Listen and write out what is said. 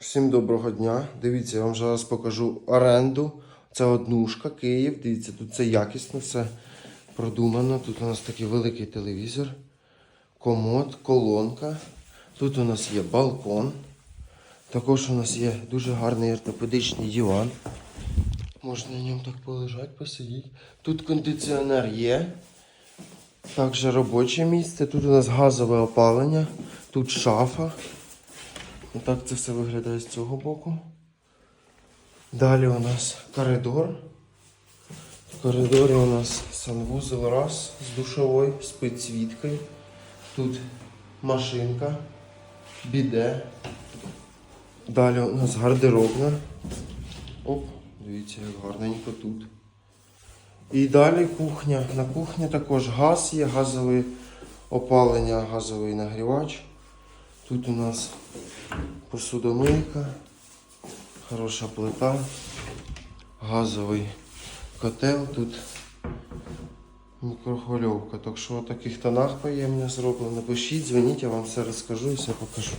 Всім доброго дня. Дивіться, я вам зараз покажу оренду. Це однушка, Київ. Дивіться, тут це якісно, все продумано. Тут у нас такий великий телевізор, комод, колонка. Тут у нас є балкон. Також у нас є дуже гарний ортопедичний диван. Можна на ньому так полежати, посидіти. Тут кондиціонер є. Також робоче місце. Тут у нас газове опалення, тут шафа. Отак це все виглядає з цього боку. Далі у нас коридор. В коридорі у нас санвузол раз з душовою, з підсвіткою. Тут машинка, біде. Далі у нас гардеробна. Оп, дивіться, як гарненько тут. І далі кухня. На кухні також газ є, газове опалення, газовий нагрівач. Тут у нас посудомийка, хороша плита, газовий котел, тут мікрохвильовка. Так що в таких тонах приємно зроблено. Пишіть, дзвоніть, я вам все розкажу і все покажу.